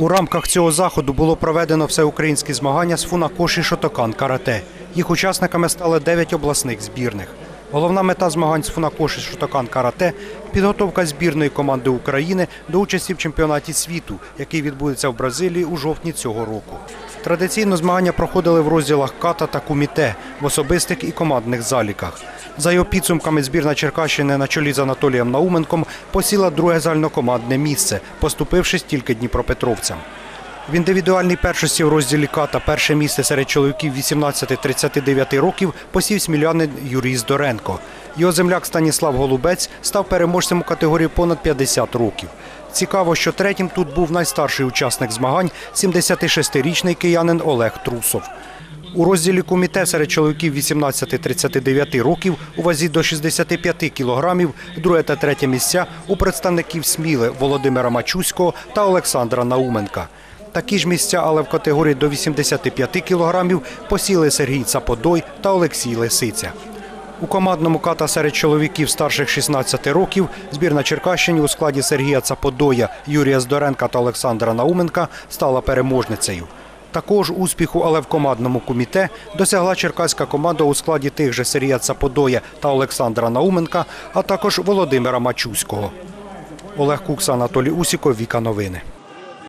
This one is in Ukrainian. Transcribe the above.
У рамках цього заходу було проведено всеукраїнські змагання з фунакоші Шотокан карате. Їх учасниками стали 9 обласних збірних. Головна мета змагань з фунакоші Шотокан карате підготовка збірної команди України до участі в чемпіонаті світу, який відбудеться в Бразилії у жовтні цього року. Традиційно змагання проходили в розділах ката та куміте в особистих і командних заліках. За його підсумками збірна Черкащини на чолі з Анатолієм Науменком посіла друге загальнокомандне місце, поступившись тільки Дніпропетровцям. В індивідуальній першості в розділі ката перше місце серед чоловіків 18-39 років посів смілянин Юрій Здоренко. Його земляк Станіслав Голубець став переможцем у категорії понад 50 років. Цікаво, що третім тут був найстарший учасник змагань 76-річний киянин Олег Трусов. У розділі куміте серед чоловіків 18-39 років у вазі до 65 кілограмів друге та третє місця у представників Сміли Володимира Мачуського та Олександра Науменка. Такі ж місця, але в категорії до 85 кілограмів посіли Сергій Цаподой та Олексій Лисиця. У командному ката серед чоловіків старших 16 років збірна Черкащині у складі Сергія Цаподоя, Юрія Здоренка та Олександра Науменка стала переможницею. Також успіху, але в командному куміте досягла черкаська команда у складі тих же Сергія Цаподоя та Олександра Науменка, а також Володимира Мачуського. Олег Кукса, Анатолій Усіков, Віка Новини.